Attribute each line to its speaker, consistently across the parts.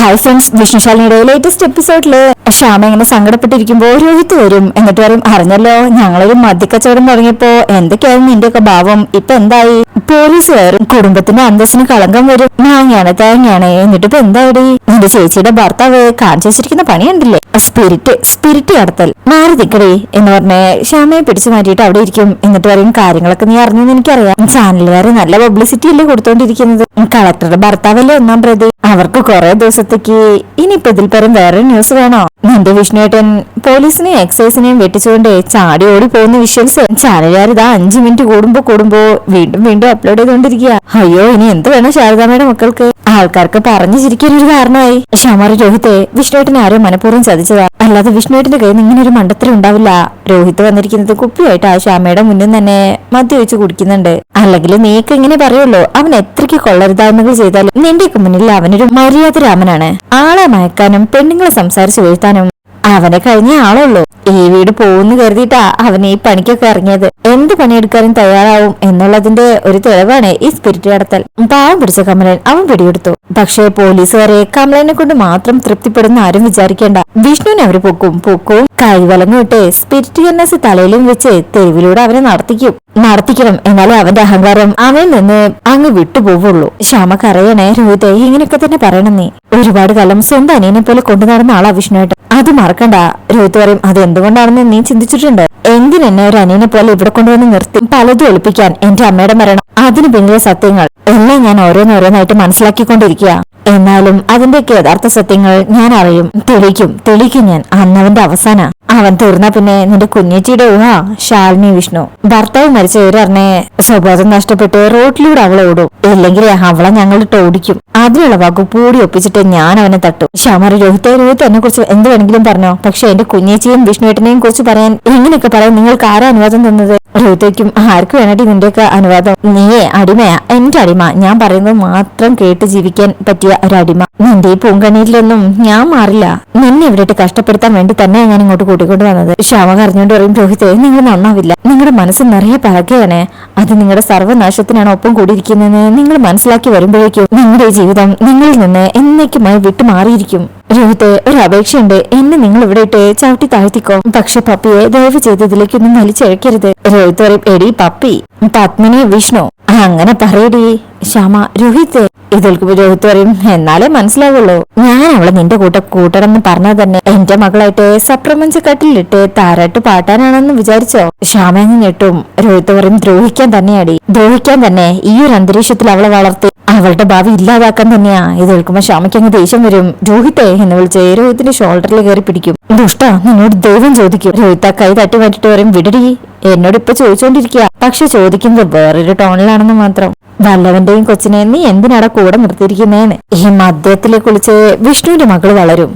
Speaker 1: Hi friends വിഷ്ണുശാലിനിയുടെ latest എപ്പിസോഡിൽ ശ്യാമ ഇങ്ങനെ സങ്കടപ്പെട്ടിരിക്കുമ്പോൾ രോഹിത് വരും എന്നിട്ട് പറയും അറിഞ്ഞല്ലോ ഞങ്ങളൊരു മദ്യക്കച്ചവടം തുടങ്ങിയപ്പോ എന്തൊക്കെയായിരുന്നു നിന്റെയൊക്കെ ഭാവം? ഇപ്പൊ എന്തായി? പോലീസ് കയറും കുടുംബത്തിന്റെ അന്തസ്സിന് കളങ്കം വരും. മാങ്ങയാണ് തേങ്ങയാണ്. എന്നിട്ട് ഇപ്പൊ എന്തായി നിന്റെ ചേച്ചിയുടെ ഭർത്താവ് കാണിച്ചു വെച്ചിരിക്കുന്ന പണിയുണ്ടല്ലേ? Spirit spirit കടത്തൽ. മാറി നിക്കടേ എന്ന് പറഞ്ഞ് ശ്യാമയെ പിടിച്ചു മാറ്റിയിട്ട് അവിടെ ഇരിക്കും. എന്നിട്ട് പറയും കാര്യങ്ങളൊക്കെ നീ അറിഞ്ഞെന്ന് എനിക്കറിയാം. ചാനലുകാര് നല്ല പബ്ലിസിറ്റി അല്ലേ കൊടുത്തോണ്ടിരിക്കുന്നത്? കളക്ടറുടെ ഭർത്താവല്ലേ ഒന്നാം പ്രതി. അവർക്ക് കുറെ ദിവസത്തേക്ക് ഇനിയിപ്പോ ഇതിൽ പരം വേറെ ന്യൂസ് വേണോ? നിന്റെ വിഷ്ണുവേട്ടൻ പോലീസിനെയും എക്സൈസിനെയും വെട്ടിച്ചുകൊണ്ട് ചാടി ഓടി പോകുന്ന വിഷ്വൽസ് ചാനലുകാർ ഇതാ അഞ്ചു മിനിറ്റ് കൂടുമ്പോ കൂടുമ്പോ വീണ്ടും വീണ്ടും അപ്ലോഡ് ചെയ്തുകൊണ്ടിരിക്കുക അയ്യോ ഇനി എന്ത് വേണം ശാരദാമ്മയുടെ മക്കൾക്ക്? ആൾക്കാർക്ക് പറഞ്ഞു ചിരിക്കാൻ ഒരു കാരണമായി. ഷമർ രോഹിത്തെ വിഷ്ണുവേട്ടൻ ആരോ മനഃപൂർവം ചതിച്ചതാ. അല്ലാതെ വിഷ്ണുവേട്ടന്റെ കയ്യിൽ നിന്ന് ഇങ്ങനെ ഒരു മണ്ടത്തരം ഉണ്ടാവില്ല. രോഹിത് വന്നിരിക്കുന്നത് കുപ്പിയായിട്ട് ആ ശ്യാമയുടെ മുന്നിൽ തന്നെ മദ്യവെച്ച് കുടിക്കുന്നുണ്ട്. അല്ലെങ്കിൽ നീക്ക് ഇങ്ങനെ പറയുള്ളൂ അവൻ എത്രയ്ക്ക് കൊള്ളരുതായ്മകൾ ചെയ്താലും നിന്റെയൊക്കെ മുന്നിൽ അവനൊരു മര്യാദ രാമനാണ് ആളെ മയക്കാനും പെണ്ണുങ്ങളെ സംസാരിച്ച് വീഴ്ത്താനും അവനെ കഴിഞ്ഞ ആളുള്ളൂ. ഈ വീട് പോകുന്നു കരുതിയിട്ടാ അവനെ ഈ പണിക്കൊക്കെ ഇറങ്ങിയത്. എന്ത് പണിയെടുക്കാനും തയ്യാറാവും എന്നുള്ളതിന്റെ ഒരു തെളിവാണ് ഈ സ്പിരിറ്റ് കടത്തൽ. പാവം പിടിച്ച കമലൻ അവൻ പിടിയെടുത്തു. പക്ഷേ പോലീസുകാരെ കമലനെ കൊണ്ട് മാത്രം തൃപ്തിപ്പെടുന്ന ആരും വിചാരിക്കേണ്ട. വിഷ്ണുവിനെ അവർ പൊക്കും പൊക്കും. കൈവലങ്ങിട്ട് സ്പിരിറ്റ് കന്നസ് തലയിലും വെച്ച് തെരുവിലൂടെ അവനെ നടത്തിക്കും. നടത്തിക്കണം എന്നാലേ അവന്റെ അഹങ്കാരം അവനിൽ നിന്ന് അങ്ങ് വിട്ടുപോവുള്ളൂ ശ്യാമക്ക് അറിയണേ രോഹിതെ ഇങ്ങനെയൊക്കെ തന്നെ പറയണം നീ. ഒരുപാട് കാലം സ്വന്തം അനിയനെ പോലെ കൊണ്ടു നടന്ന ആളാ വിഷ്ണുവേട്ടൻ. അത് മറക്കണ്ട. രോഹിത് പറയും അത് എന്തുകൊണ്ടാണെന്ന് നീ ചിന്തിച്ചിട്ടുണ്ട്? എന്തിനെന്നെ ഒരു അനിയനെ പോലെ ഇവിടെ കൊണ്ടുവന്ന് നിർത്തി? പലതും ഒളിപ്പിക്കാൻ എന്റെ അമ്മയുടെ മരണം. അതിന് പിന്നിലെ സത്യങ്ങൾ. എല്ലാം ഞാൻ ഓരോന്നോരോന്നായിട്ട് മനസ്സിലാക്കിക്കൊണ്ടിരിക്കുക. എന്നാലും അതിന്റെയൊക്കെ യഥാർത്ഥ സത്യങ്ങൾ ഞാൻ അറിയും. തെളിക്കും തെളിക്കും ഞാൻ. അന്നവന്റെ അവസാന. അവൻ തീർന്ന പിന്നെ നിന്റെ കുഞ്ഞേച്ചിയുടെ ഊഹ? ശാലിനി വിഷ്ണു. ഭർത്താവ് മരിച്ച ഇവരറിഞ്ഞെ സ്വബോധം നഷ്ടപ്പെട്ട് റോഡിലൂടെ അവളെ ഓടും. ഇല്ലെങ്കിൽ അവളെ ഞങ്ങളിട്ട് ഓടിക്കും. അതിനുള്ള വാക്കു പൂടി ഒപ്പിച്ചിട്ട് ഞാൻ അവനെ തട്ടും. ശ്യാമറി രോഹിത്തെ രോഹിത്ത് എന്നെ കുറിച്ച് എന്ത് വേണമെങ്കിലും പറഞ്ഞോ? പക്ഷെ എന്റെ കുഞ്ഞേച്ചിയും വിഷ്ണുവേട്ടനെയും കുറിച്ച് പറയാൻ ഇങ്ങനെയൊക്കെ പറയാൻ നിങ്ങൾക്ക് ആരാ അനുവാദം തന്നത്? രോഹിത്തേക്കും ആർക്ക് വേണ്ടി നിന്റെയൊക്കെ അനുവാദം? നീയേ അടിമയാ എന്റെ അടിമ. ഞാൻ പറയുന്നത് മാത്രം കേട്ട് ജീവിക്കാൻ പറ്റിയ ഒരു അടിമ. നിന്റെ ഈ പൂങ്കണിയിലൊന്നും ഞാൻ മാറില്ല. നിന്നെ ഇവിടെയിട്ട് കഷ്ടപ്പെടുത്താൻ വേണ്ടി തന്നെ ഞാൻ ഇങ്ങോട്ട് കൂട്ടിക്കൊണ്ട് വന്നത്. ശ്യാമ കരഞ്ഞോണ്ട് പറയും രോഹിത്തെ നിങ്ങൾ നന്നാവില്ല. നിങ്ങളുടെ മനസ്സ് നിറയെ പഴകയാണ്. അത് നിങ്ങളുടെ സർവനാശത്തിനാണ് ഒപ്പം കൂടിയിരിക്കുന്നത് നിങ്ങൾ മനസ്സിലാക്കി വരുമ്പോഴേക്കും നിങ്ങളുടെ ജീവിതം നിങ്ങളിൽ നിന്ന് എന്നേക്കുമായി വിട്ടുമാറിയിരിക്കും. രോഹിത്തെ ഒരു അപേക്ഷയുണ്ട്. എന്നെ നിങ്ങൾ ഇവിടെ ഇട്ട് ചവിട്ടി താഴ്ത്തിക്കോ. പക്ഷെ പപ്പിയെ ദയവ് ചെയ്ത് ഇതിലേക്കൊന്നും വലിച്ചഴക്കരുത്. രോഹിത് പറയും എടി പപ്പി. പത്മിനി വിഷ്ണു. അങ്ങനെ പറയടി. ശ്യാമ രോഹിത് ഇതിൽക്ക് രോഹിത് പറയും എന്നാലേ മനസ്സിലാവുള്ളൂ. ഞാൻ അവളെ നിന്റെ കൂട്ട കൂട്ടണമെന്ന് പറഞ്ഞാൽ തന്നെ എന്റെ മകളായിട്ട് സപ്രമഞ്ച കട്ടിലിട്ട് താരാട്ട് പാട്ടാനാണെന്ന് വിചാരിച്ചോ? ശ്യാമ ഞെട്ടും. രോഹിത് പറയും ദ്രോഹിക്കാൻ തന്നെയാടി. ദ്രോഹിക്കാൻ തന്നെ ഈ ഒരു അന്തരീക്ഷത്തിൽ അവളെ വളർത്തി അവളുടെ ഭാവി ഇല്ലാതാക്കാൻ തന്നെയാ. ഇത് കേൾക്കുമ്പോ ശ്യാമയ്ക്ക് അങ്ങ് ദേഷ്യം വരും. രോഹിത്തെ എന്ന് വിളിച്ച് രോഹിത്തിന്റെ ഷോൾഡറിൽ കയറി പിടിക്കും. ദുഷ്ട നിന്നോട് ദൈവം ചോദിക്കും. രോഹിത്ത കൈ തട്ടി മാറ്റിട്ട് പറയും വിടടി എന്നോട് ഇപ്പൊ ചോദിച്ചോണ്ടിരിക്കുക പക്ഷെ ചോദിക്കുന്നത് വേറൊരു ടോണിലാണെന്ന് മാത്രം. വല്ലവന്റെയും കൊച്ചിനെ നീ എന്തിനാടാ കൂടെ നിർത്തിയിരിക്കുന്നേന്ന്? ഈ മദ്യത്തിലെ കുളിച്ച് വിഷ്ണുവിന്റെ മകൾ വളരും.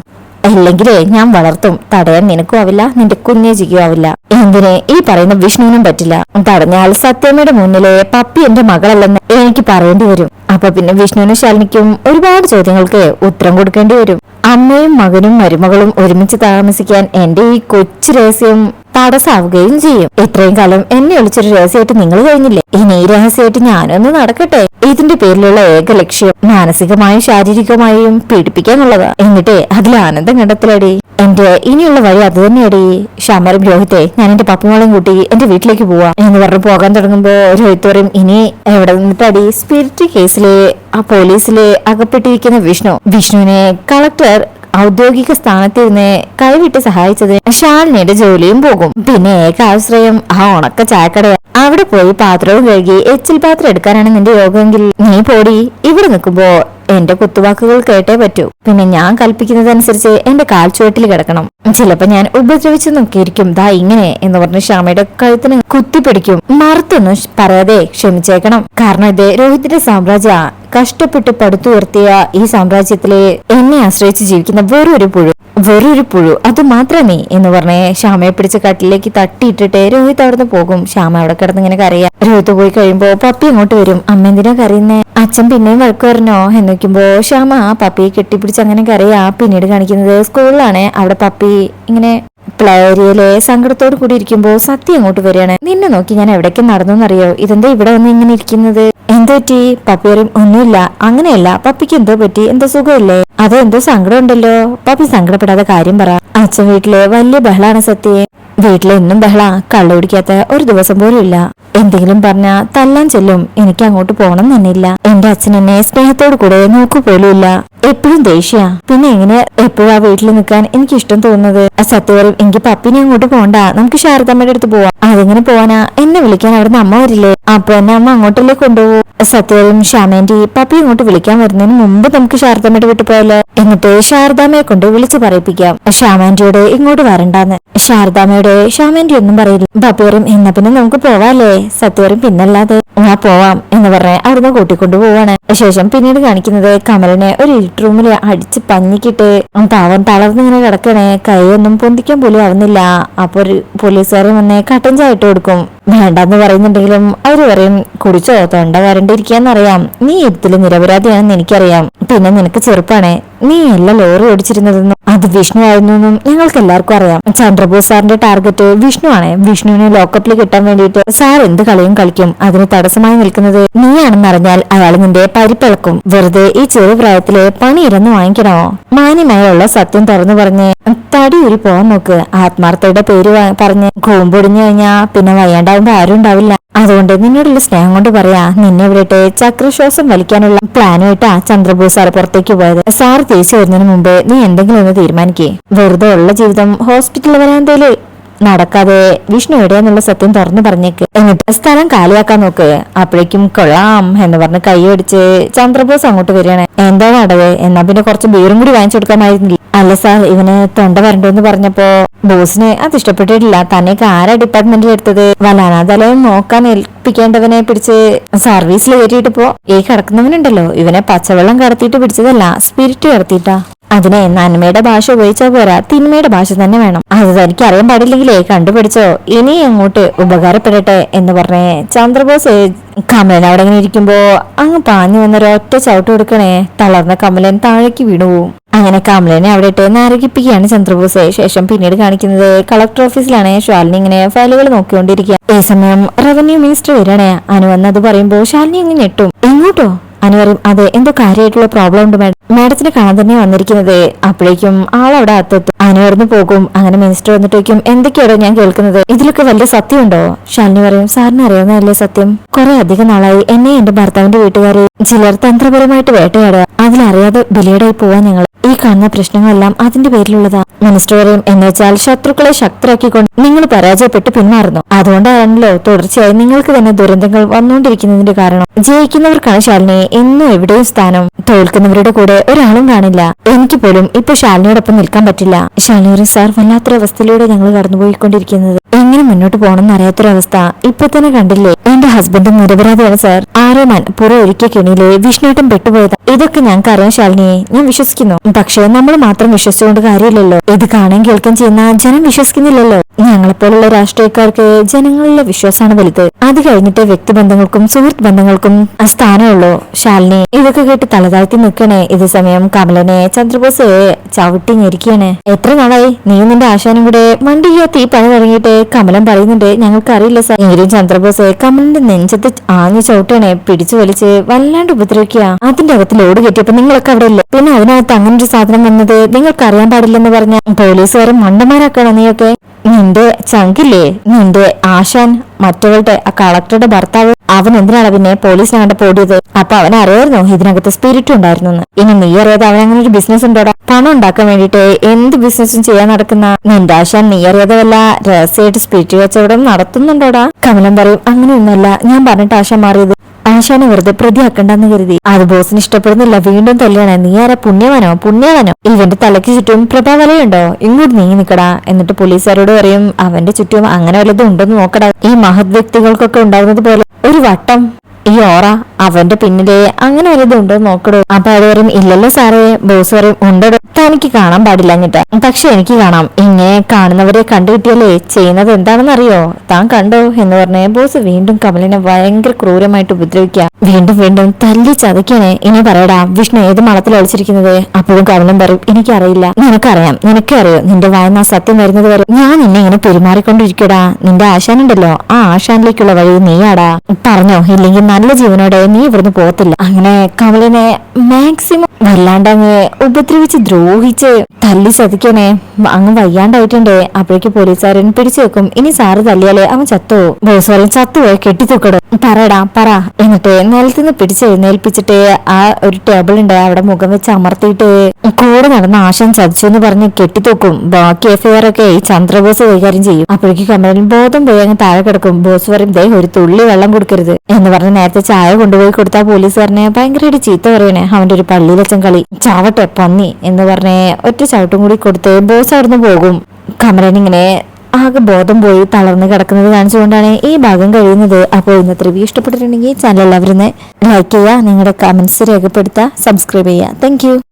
Speaker 1: അല്ലെങ്കിലേ ഞാൻ വളർത്തും. തടയാൻ നിനക്കും ആവില്ല നിന്റെ കുഞ്ഞേജിക്കും ആവില്ല. എന്തിനെ? ഈ പറയുന്ന വിഷ്ണുവിനും പറ്റില്ല. തടഞ്ഞാൽ സത്യമ്മയുടെ മുന്നിലെ പപ്പി എന്റെ മകളല്ലെന്ന് എനിക്ക് പറയേണ്ടി വരും. അപ്പൊ പിന്നെ വിഷ്ണുവിനും ശാലിനിക്കും ഒരുപാട് ചോദ്യങ്ങൾക്ക് ഉത്തരം കൊടുക്കേണ്ടി വരും. അമ്മയും മകനും മരുമകളും ഒരുമിച്ച് താമസിക്കാൻ എന്റെ ഈ കൊച്ചു രഹസ്യം തടസ്സാവുകയും ചെയ്യും. ഇത്രയും കാലം എന്നെ വിളിച്ചൊരു രഹസ്യമായിട്ട് നിങ്ങൾ കഴിഞ്ഞില്ലേ? ഇനി ഈ രഹസ്യമായിട്ട് ഞാനൊന്ന് നടക്കട്ടെ? ഇതിന്റെ പേരിലുള്ള ഏക ലക്ഷ്യം മാനസികമായും ശാരീരികമായും പീഡിപ്പിക്കാന്നുള്ളതാ എന്നിട്ടേ അതിൽ ആനന്ദം കണ്ടെത്തലടി. എന്റെ ഇനിയുള്ള വഴി അത് തന്നെയടി. ശമരം രോഹിത്തെ ഞാൻ എന്റെ പപ്പുമോളെയും കൂട്ടി എന്റെ വീട്ടിലേക്ക് പോവാ. എന്ന് പറഞ്ഞ് പോകാൻ തുടങ്ങുമ്പോ രോഹിത് പറയും ഇനി എവിടെ നിന്നിട്ടടി? സ്പിരിറ്റ് കേസിലെ ആ പോലീസിലെ അകപ്പെട്ടിരിക്കുന്ന വിഷ്ണു. വിഷ്ണുവിനെ കളക്ടർ ഔദ്യോഗിക സ്ഥാനത്തിരുന്ന് കൈവിട്ട് സഹായിച്ചത് ശാലിനിയുടെ ജോലിയും പോകും. പിന്നെ ഏക ആശ്രയം ആ ഉണക്ക ചായക്കട. അവിടെ പോയി പാത്രവും കഴുകി എച്ചിൽ പാത്രം എടുക്കാനാണ് നിന്റെ യോഗമെങ്കിൽ. നീ പോടി ഇവിടെ നിൽക്കുമ്പോ എന്റെ കുത്തുവാക്കുകൾ കേട്ടേ പറ്റൂ. പിന്നെ ഞാൻ കൽപ്പിക്കുന്നതനുസരിച്ച് എന്റെ കാൽച്ചുവട്ടിൽ കിടക്കണം. ചിലപ്പോ ഞാൻ ഉപദ്രവിച്ചു നോക്കിയിരിക്കും. ദാ ഇങ്ങനെ എന്ന് പറഞ്ഞ് ശ്യാമയുടെ കഴുത്തിന് കുത്തിപ്പിടിക്കും. മറുത്തൊന്നും പറയാതെ ക്ഷമിച്ചേക്കണം. കാരണം ഇത് രോഹിത്തിന്റെ സാമ്രാജ്യ. കഷ്ടപ്പെട്ട് പടുത്തുയർത്തിയ ഈ സാമ്രാജ്യത്തിലെ എന്നെ ആശ്രയിച്ച് ജീവിക്കുന്ന വേറൊരു പുഴു. വേറൊരു പുഴു. അത് മാത്രമേ എന്ന് പറഞ്ഞ് ശ്യാമയെ പിടിച്ച കട്ടിലേക്ക് തട്ടിയിട്ടിട്ട് രോഹിത് അവിടുന്ന് പോകും. ശ്യാമ അവിടെ കിടന്ന് ഇങ്ങനെ കരയാ. രോഹിത് പോയി കഴിയുമ്പോ പപ്പി അങ്ങോട്ട് വരും. അമ്മ എന്തിനാ കരയുന്നേ? അച്ഛൻ പിന്നെയും വഴക്ക് പറഞ്ഞോ എന്ന് നോക്കുമ്പോ ശ്യാമ പപ്പിയെ കെട്ടിപ്പിടിച്ച് അങ്ങനെ കരയാ. പിന്നീട് കാണിക്കുന്നത് സ്കൂളിലാണ്. അവിടെ പപ്പി ഇങ്ങനെ പ്ലേരിയയിലെ സങ്കടത്തോട് കൂടി ഇരിക്കുമ്പോ സത്യം അങ്ങോട്ട് വരികയാണ്. നിന്നെ നോക്കി ഞാൻ എവിടേക്ക് നടന്നറിയോ ഇതെന്താ ഇവിടെ വന്ന് ഇങ്ങനെ ഇരിക്കുന്നത്? എന്തോ പറ്റി? പപ്പി പറയും ഒന്നുമില്ല. അങ്ങനെയല്ല. പപ്പിക്ക് എന്തോ പറ്റി? എന്തോ സുഖമില്ലേ? അതോ എന്തോ സങ്കടം ഉണ്ടല്ലോ പപ്പി സങ്കടപ്പെടാതെ കാര്യം പറ. അച്ഛൻ വീട്ടിലെ വലിയ ബഹളാണ് സത്യെ. വീട്ടിലെന്നും ബഹള കള്ളു കുടിക്കാത്ത ഒരു ദിവസം പോലും ഇല്ല. എന്തെങ്കിലും പറഞ്ഞ തല്ലാൻ ചെല്ലും. എനിക്ക് അങ്ങോട്ട് പോണം തന്നെയില്ല എന്റെ അച്ഛൻ എന്നെ സ്നേഹത്തോടു കൂടെ നോക്കു പോലും ഇല്ല. എപ്പോഴും ദേഷ്യ. പിന്നെ എങ്ങനെ എപ്പോഴും ആ വീട്ടിൽ നിൽക്കാൻ എനിക്ക് ഇഷ്ടം തോന്നുന്നത് സത്യവരും എനിക്ക് പപ്പിനെ അങ്ങോട്ട് പോണ്ട. നമുക്ക് ശാരദമ്മയുടെ അടുത്ത് പോവാം. അതെങ്ങനെ പോവാനാ? എന്നെ വിളിക്കാൻ അവിടുന്ന് അമ്മ വരില്ലേ? അപ്പൊ എന്നെ അമ്മ അങ്ങോട്ടല്ലേ കൊണ്ടുപോകും? സത്യവരും ശ്യാമേന്റി പപ്പി ഇങ്ങോട്ട് വിളിക്കാൻ വരുന്നതിന് മുമ്പ് നമുക്ക് ശാരദമ്മയുടെ വീട്ടിൽ പോയാലോ? എന്നിട്ട് ശാരദാമ്മയെ കൊണ്ട് വിളിച്ചു പറയിപ്പിക്കാം. ശ്യാമാന്റിയോട് ഇങ്ങോട്ട് വരണ്ടാന്ന്. ശാരദാമ്മയുടെ ശ്യാമാന്റി ഒന്നും പറയില്ല. പപ്പിയറും എന്നാ പിന്നെ നമുക്ക് പോവാല്ലേ? സത്യവരും പിന്നല്ലാതെ. ആ പോവാം എന്ന് പറഞ്ഞ് അവിടുന്ന് കൂട്ടിക്കൊണ്ടു പോവാണ്. ശേഷം പിന്നീട് കാണിക്കുന്നത് കമലിനെ ഒരു ഇരുട്ട് റൂമിൽ അടിച്ച് പഞ്ഞിക്കിട്ട് പാവം തളർന്നിങ്ങനെ കിടക്കണേ. കൈയൊന്നും പൊന്തിക്കാൻ പോലും ആവുന്നില്ല. അപ്പൊ ഒരു പോലീസുകാരൻ വന്ന് കട്ടൻ ചായ കൊടുക്കും. വേണ്ടെന്ന് പറയുന്നുണ്ടെങ്കിലും അവർ പറയും കുടിച്ചോ? തൊണ്ട വരണ്ടിരിക്കാന്നറിയാം. നീ ഇതിൽ നിരപരാധിയാണെന്ന് എനിക്കറിയാം. പിന്നെ നിനക്ക് ചെറുപ്പാണേ. നീ അല്ല ലോറി ഓടിച്ചിരുന്നതെന്നും അത് വിഷ്ണു ആയിരുന്നു എന്നും ഞങ്ങൾക്ക് എല്ലാവർക്കും അറിയാം. ചന്ദ്രബോസ് സാറിന്റെ ടാർഗറ്റ് വിഷ്ണു ആണ് വിഷ്ണുവിനെ ലോക്കപ്പിൽ കിട്ടാൻ വേണ്ടിയിട്ട് സാർ എന്ത് കളിയും കളിക്കും. അതിന് തടസ്സമായി നിൽക്കുന്നത് നീയാണെന്നറിഞ്ഞാൽ അയാൾ നിന്റെ പരിപ്പിളക്കും. വെറുതെ ഈ ചെറുപ്രായത്തിലെ പണി ഇരന്ന് വാങ്ങിക്കണോ? മാന്യമായുള്ള സത്യം തുറന്നു പറഞ്ഞ് തടിയൂരി പോവാൻ നോക്ക്. ആത്മാർത്ഥയുടെ പേര് പറഞ്ഞ് കൂമ്പൊടിഞ്ഞു കഴിഞ്ഞാ പിന്നെ വയ്യാണ്ടാവുമ്പോ ആരും ഉണ്ടാവില്ല. അതുകൊണ്ട് നിന്നോടുള്ള സ്നേഹം കൊണ്ട് പറയാ നിന്നെ വിടട്ടെ. ചക്രശ്വാസം വലിക്കാനുള്ള പ്ലാനുമായിട്ടാ ചന്ദ്രബോസ് സാർ പുറത്തേക്ക് പോയത്. സാർ തിരിച്ചു വരുന്നതിന് മുമ്പേ നീ എന്തെങ്കിലും ഒന്ന് തീരുമാനിക്കേ. വെറുതെ ഉള്ള ജീവിതം ഹോസ്പിറ്റൽ വരാന്തയിൽ നടക്കാതെ വിഷ്ണു എവിടെയാന്നുള്ള സത്യം തുറന്നു പറഞ്ഞേക്ക്. എന്നിട്ട് സ്ഥലം കാലിയാക്കാൻ നോക്ക്. അപ്പോഴേക്കും കൊള്ളാം എന്ന് പറഞ്ഞ് കൈയടിച്ച് ചന്ദ്രബോസ് അങ്ങോട്ട് വരികയാണ്. എന്താ നടവ്? എന്നാ പിന്നെ കുറച്ച് ബീറും കൂടി വാങ്ങിച്ചു കൊടുക്കാമായിരുന്നില്ല അല്ല സാർ ഇവന് തൊണ്ട വരണ്ടെന്ന് പറഞ്ഞപ്പോ ബോസിന് അത് ഇഷ്ടപ്പെട്ടിട്ടില്ല. തന്നെയൊക്കെ ആരാ ഡിപ്പാർട്ട്മെന്റിൽ എടുത്തത്? വലാനാതലയം നോക്കാൻ ഏൽപ്പിക്കേണ്ടവനെ പിടിച്ച് സർവീസിൽ കയറ്റിയിട്ട് പോ. ഈ കിടക്കുന്നവനുണ്ടല്ലോ. ഇവനെ പച്ചവെള്ളം കടത്തിയിട്ട് പിടിച്ചതല്ല സ്പിരിറ്റ് കടത്തിയിട്ടാ. അതിനെ നന്മയുടെ ഭാഷ ഉപയോഗിച്ചാൽ പോരാ. തിന്മയുടെ ഭാഷ തന്നെ വേണം. അത് തനിക്ക് അറിയാൻ പാടില്ലെങ്കിലേ കണ്ടുപിടിച്ചോ? ഇനി അങ്ങോട്ട് ഉപകാരപ്പെടട്ടെ എന്ന് പറഞ്ഞേ ചന്ദ്രബോസ് കമലൻ അവിടെ ഇങ്ങനെ ഇരിക്കുമ്പോ അങ്ങ് പാഞ്ഞു വന്നൊരൊറ്റ ചവിട്ട് കൊടുക്കണേ. തളർന്ന കമലൻ താഴേക്ക് വീണു. അങ്ങനെ കമലനെ അവിടെ ഇട്ട് നരകിപ്പിക്കുകയാണ് ചന്ദ്രബോസ്. ശേഷം പിന്നീട് കാണിക്കുന്നത് കളക്ടർ ഓഫീസിലാണ്. ശാലിനി ഇങ്ങനെ ഫയലുകൾ നോക്കിക്കൊണ്ടിരിക്കുക. ഈ സമയം റവന്യൂ മിനിസ്റ്റർ വരണേ അനു വന്ന് അത് പറയുമ്പോ ശാലിനി അങ്ങ് ഞെട്ടും. എങ്ങോട്ടോ? അനു അതെ എന്തോ കാര്യമായിട്ടുള്ള പ്രോബ്ലം ഉണ്ട് മാഡം. മാഡത്തിനെ കാണാൻ തന്നെ വന്നിരിക്കുന്നത് അപ്പോഴേക്കും ആളവിടെ അത്തെത്തും അനുവർന്ന് പോകും. അങ്ങനെ മിനിസ്റ്റർ വന്നിട്ട് ചോദിക്കും എന്തൊക്കെയാണോ ഞാൻ കേൾക്കുന്നത്? ഇതിലൊക്കെ വലിയ സത്യമുണ്ടോ? ശാലിനി പറയും സാറിന് അറിയാവുന്നതല്ലേ സത്യം. കുറെ അധികം നാളായി എന്നെ എന്റെ ഭർത്താവിന്റെ വീട്ടുകാരെ ചിലർ തന്ത്രപരമായിട്ട് വേട്ടയാടുക. അതിലറിയാതെ ബലിയടായി പോവാൻ ഞങ്ങൾ ഈ കാണുന്ന പ്രശ്നങ്ങളെല്ലാം അതിന്റെ പേരിലുള്ളതാ. മിനിസ്റ്റോറിയം എന്ന് വെച്ചാൽ ശത്രുക്കളെ ശക്തരാക്കിക്കൊണ്ട് നിങ്ങൾ പരാജയപ്പെട്ട് പിന്മാറുന്നു. അതുകൊണ്ടാണല്ലോ തുടർച്ചയായി നിങ്ങൾക്ക് തന്നെ ദുരന്തങ്ങൾ വന്നുകൊണ്ടിരിക്കുന്നതിന്റെ കാരണം. ജയിക്കുന്നവർക്കാണ് ശാലിനിയെ എന്നും എവിടെയും സ്ഥാനം. തോൽക്കുന്നവരുടെ കൂടെ ഒരാളും കാണില്ല. എനിക്ക് പോലും ഇപ്പൊ ശാലിനിയോടൊപ്പം നിൽക്കാൻ പറ്റില്ല. ശാലിനി പറയും സാർ വല്ലാത്തൊരവസ്ഥയിലൂടെ ഞങ്ങൾ കടന്നുപോയിക്കൊണ്ടിരിക്കുന്നത്. എങ്ങനെ മുന്നോട്ട് പോകണമെന്ന് അറിയാത്തൊരവസ്ഥ ഇപ്പൊ തന്നെ കണ്ടില്ലേ? എന്റെ ഹസ്ബൻഡ് നിരപരാധിയാണ് സർ ആരോ പുറ ഒരുക്കിയ കെണിയിലെ വിഷ്ണുവേട്ടൻ പെട്ടുപോയതാ. ഇതൊക്കെ ഞങ്ങൾക്ക് അറിയാം ശാലിനിയെ. ഞാൻ വിശ്വസിക്കുന്നു. പക്ഷേ നമ്മൾ മാത്രം വിശ്വസിച്ചുകൊണ്ട് കാര്യമില്ലല്ലോ. ഇത് കാണാൻ കേൾക്കാൻ ചെയ്യുന്ന ജനം വിശ്വസിക്കുന്നില്ലല്ലോ. ഞങ്ങളെപ്പോലുള്ള രാഷ്ട്രീയക്കാർക്ക് ജനങ്ങളിലെ വിശ്വാസമാണ് വലുത്. അത് കഴിഞ്ഞിട്ട് വ്യക്തിബന്ധങ്ങൾക്കും സുഹൃത്ത് ബന്ധങ്ങൾക്കും സ്ഥാനമുള്ളൂ ശാലിനി. ഇതൊക്കെ കേട്ട് തലതാഴ്ത്തി നിൽക്കണേ. ഇത് സമയം കമലനെ ചന്ദ്രബോസ് ചവിട്ടി ഞെരിക്കുകയാണ് എത്ര നാളായി? നീ നിന്റെ ആശാനും കൂടെ മണ്ടിയ തീ പണി തുടങ്ങിയിട്ട് കമലൻ പറയുന്നുണ്ട് ഞങ്ങൾക്ക് അറിയില്ല സാർ. എങ്കിലും ചന്ദ്രബോസ് കമലിന്റെ നെഞ്ചത്ത് ആഞ്ഞു ചവിട്ടണേ പിടിച്ചു വലിച്ച് വല്ലാണ്ട് ഉപദ്രവിക്കുക. അതിന്റെ അകത്ത് ലോഡ് കെട്ടിയപ്പോ നിങ്ങളൊക്കെ അവിടെ ഇല്ലേ പിന്നെ അതിനകത്ത് അങ്ങനെ ഒരു സാധനം വന്നത് നിങ്ങൾക്ക് അറിയാൻ പാടില്ലെന്ന് പറഞ്ഞ പോലീസുകാരൻ മണ്ടന്മാരാക്കണം നീയൊക്കെ. നിന്റെ ചങ്കില്ലേ? നിന്റെ ആശാൻ മറ്റവളുടെ ആ കളക്ടറുടെ ഭർത്താവ് അവൻ എന്തിനാണ് പിന്നെ പോലീസിനെ കണ്ട പോടിയത്? അപ്പൊ അവൻ അറിയായിരുന്നു ഇതിനകത്ത് സ്പിരിറ്റ് ഉണ്ടായിരുന്നു ഇനി നീ അറിയാതെ അവൻ അങ്ങനെ ഒരു ബിസിനസ് ഉണ്ടോടാ? പണം ഉണ്ടാക്കാൻ വേണ്ടിട്ട് എന്ത് ബിസിനസ്സും ചെയ്യാൻ നടക്കുന്ന നിന്റെ ആശാൻ നീ അറിയാതെ വല്ല രഹസ്യമായിട്ട് സ്പിരിറ്റ് കച്ചവടം നടത്തുന്നുണ്ടോടാ? കമലം പറയും അങ്ങനെയൊന്നുമല്ല. ഞാൻ പറഞ്ഞിട്ട് ആശാൻ മാറിയത് ആശാനെ വെറുതെ പ്രതിയാക്കണ്ടെന്ന് കരുതി. അത് ബോസിന് ഇഷ്ടപ്പെടുന്നില്ല. വീണ്ടും തല്ലിയാണ്. നീ ആരാ? പുണ്യവനോ? പുണ്യവാനോ? ഇവന്റെ തലയ്ക്ക് ചുറ്റും പ്രഭാവലയുണ്ടോ ഇങ്ങോട്ട് നീ നിക്കടാ. എന്നിട്ട് പോലീസുകാരോട് പറയും അവന്റെ ചുറ്റും അങ്ങനെ വല്ലതും ഉണ്ടെന്ന് നോക്കടാ. ഈ മഹത് വ്യക്തികൾക്കൊക്കെ ഉണ്ടാകുന്നത് പോലെ ഒരു വട്ടം ഈ ഓറ അവന്റെ പിന്നിലെ അങ്ങനെ ഒരു ഉണ്ടോ നോക്കടോ. അപ്പൊ അത് പറയും ഇല്ലല്ലോ സാറേ ബോസ് പറയും ഉണ്ടോ തനിക്ക് കാണാൻ പാടില്ല എന്നിട്ട്. പക്ഷെ എനിക്ക് കാണാം. ഇങ്ങനെ കാണുന്നവരെ കണ്ടുകിട്ടിയാലേ ചെയ്യുന്നത് എന്താണെന്ന് അറിയോ താൻ കണ്ടോ എന്ന് പറഞ്ഞ ബോസ് വീണ്ടും കമലിനെ ഭയങ്കര ക്രൂരമായിട്ട് ഉപദ്രവിക്കുക. വീണ്ടും വീണ്ടും തല്ലി ചതയ്ക്കണേ ഇനി പറയടാ വിഷ്ണു ഏത് മളത്തിൽ ഒളിച്ചിരിക്കുന്നത്? അപ്പോഴും കമലും പറയും എനിക്കറിയില്ല. നിനക്കറിയാം നിനക്കേ അറിയോ. നിന്റെ വായന സത്യം വരുന്നത് വരെ ഞാൻ നിന്നെ ഇങ്ങനെ പെരുമാറിക്കൊണ്ടിരിക്കടാ. നിന്റെ ആശാനുണ്ടല്ലോ. ആ ആശാനിലേക്കുള്ള വഴി നീയാടാ. പറഞ്ഞോ ഇല്ലെങ്കിൽ നല്ല ജീവനോടെ നീ ഇവിടുന്ന് പോകത്തില്ല. അങ്ങനെ കമലിനെ മാക്സിമം വല്ലാണ്ട് അങ്ങ് ഉപദ്രവിച്ച് ദ്രോഹിച്ച് തല്ലി ചതിക്കണേ. അങ്ങ് വയ്യാണ്ടായിട്ടുണ്ടേ. അപ്പോഴേക്ക് പോലീസുകാരൻ പിടിച്ചു വെക്കും. ഇനി സാറ് തല്ലിയാലേ അവൻ ചത്തോ? ബോസ് പറയും ചത്തുപോയി കെട്ടിത്തൂക്കടോ. പറയടാ പറ. എന്നിട്ട് നിലത്തുനിന്ന് പിടിച്ചെഴുന്നേൽപ്പിച്ചിട്ട് ആ ഒരു ടേബിൾ ഉണ്ട്. അവിടെ മുഖം വെച്ച് അമർത്തിയിട്ട് കൂടെ നടന്ന ആശം ചതിച്ചു എന്ന് പറഞ്ഞ് കെട്ടിത്തൂക്കും. ബാക്കി എഫ്ഐആർ ഒക്കെ ഈ ചന്ദ്രബോസ് കൈകാര്യം ചെയ്യും. അപ്പോഴേക്ക് കമലിന് ബോധം പോയി അങ്ങ് താഴെ കിടക്കും. ബോസ് പറയും ദേ ഒരു തുള്ളി വെള്ളം കൊടുക്കരുത് എന്ന് പറഞ്ഞ് നേരത്തെ ചായ കൊണ്ടുപോയി കൊടുത്ത പോലീസുകാരനെ ഭയങ്കരമായിട്ട് ചീത്ത പറയണേ. അവന്റെ ഒരു പള്ളിയിലച്ചൻ കളി. ചാവട്ടെ പന്നി എന്ന് പറഞ്ഞ് ഒറ്റ ചവിട്ടും കൂടി കൊടുത്ത് ബോസ് അവിടുന്ന് പോകും. കമലൻ ഇങ്ങനെ ആകെ ബോധം പോയി തളർന്ന് കിടക്കുന്നത് കാണിച്ചുകൊണ്ടാണ് ഈ ഭാഗം കഴിയുന്നത്. അപ്പോൾ ഇന്നത്തെ റിവ്യൂ ഇഷ്ടപ്പെട്ടിട്ടുണ്ടെങ്കിൽ ചാനൽ എല്ലാവരും ലൈക്ക് ചെയ്യുക നിങ്ങളുടെ കമന്റ്സ് രേഖപ്പെടുത്തുക സബ്സ്ക്രൈബ് ചെയ്യുക. താങ്ക്